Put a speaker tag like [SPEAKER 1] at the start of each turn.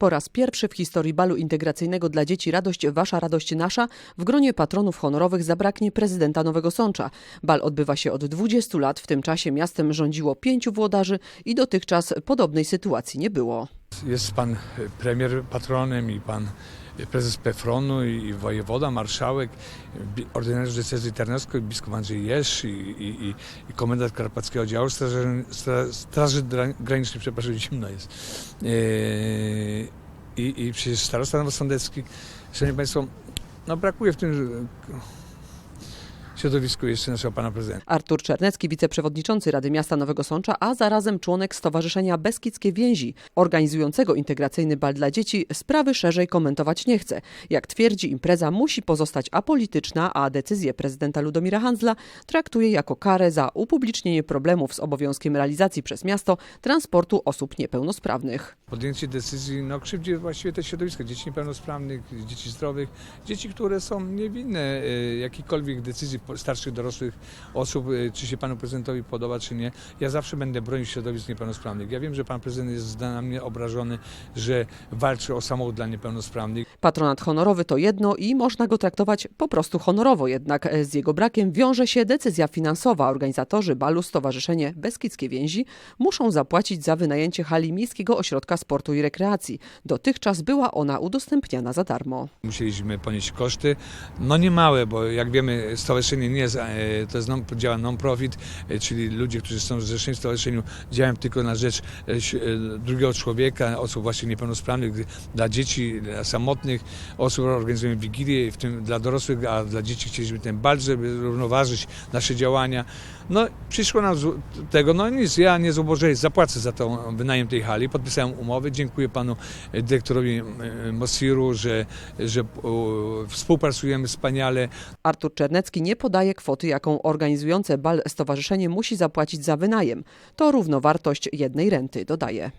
[SPEAKER 1] Po raz pierwszy w historii balu integracyjnego dla dzieci Radość Wasza Radość Nasza w gronie patronów honorowych zabraknie prezydenta Nowego Sącza. Bal odbywa się od 20 lat, w tym czasie miastem rządziło pięciu włodarzy i dotychczas podobnej sytuacji nie było.
[SPEAKER 2] Jest pan premier patronem i pan prezes PFRON-u i wojewoda, marszałek, ordynariusz decyzji tarnowskiej, biskup Andrzej Jesz i, i, i, i komendant Karpackiego Oddziału Straży, Stra- Straży Granicznej, przepraszam, zimno jest. Eee, I, I przecież starosta nowosądecki. Szanowni Państwo, no brakuje w tym środowisku jeszcze naszego pana prezydenta.
[SPEAKER 1] Artur Czernecki, wiceprzewodniczący Rady Miasta Nowego Sącza, a zarazem członek Stowarzyszenia Beskidzkie Więzi, organizującego integracyjny bal dla dzieci, sprawy szerzej komentować nie chce. Jak twierdzi, impreza musi pozostać apolityczna, a decyzję prezydenta Ludomira Handzla traktuje jako karę za upublicznienie problemów z obowiązkiem realizacji przez miasto transportu osób niepełnosprawnych.
[SPEAKER 2] podjęcie decyzji no, krzywdzi właściwie te środowiska dzieci niepełnosprawnych, dzieci zdrowych, dzieci, które są niewinne y, jakiejkolwiek decyzji starszych dorosłych osób, y, czy się panu prezydentowi podoba, czy nie. Ja zawsze będę bronił środowisk niepełnosprawnych. Ja wiem, że pan prezydent jest na mnie obrażony, że walczy o samochód dla niepełnosprawnych.
[SPEAKER 1] Patronat honorowy to jedno i można go traktować po prostu honorowo, jednak e, z jego brakiem wiąże się decyzja finansowa. Organizatorzy balu Stowarzyszenie Beskidzkie Więzi muszą zapłacić za wynajęcie hali Miejskiego Ośrodka Sportu i Rekreacji. Dotychczas była ona udostępniana za darmo.
[SPEAKER 2] Musieliśmy ponieść koszty, no nie małe, bo jak wiemy stowarzyszenie nie jest, e, to jest non, działa non-profit, e, czyli ludzie, którzy są w stowarzyszeniu działają tylko na rzecz e, drugiego człowieka, osób właśnie niepełnosprawnych, dla dzieci, dla samotnych osób organizujemy wigilię, w tym dla dorosłych, a dla dzieci chcieliśmy ten bal, żeby równoważyć nasze działania. No przyszło nam tego, no nic, ja nie zubożę, zapłacę za tą wynajem tej hali, podpisałem umowy, dziękuję panu dyrektorowi Mosiru, że, że współpracujemy wspaniale.
[SPEAKER 1] Artur Czernecki nie podaje kwoty, jaką organizujące bal stowarzyszenie musi zapłacić za wynajem. To równowartość jednej renty, dodaje.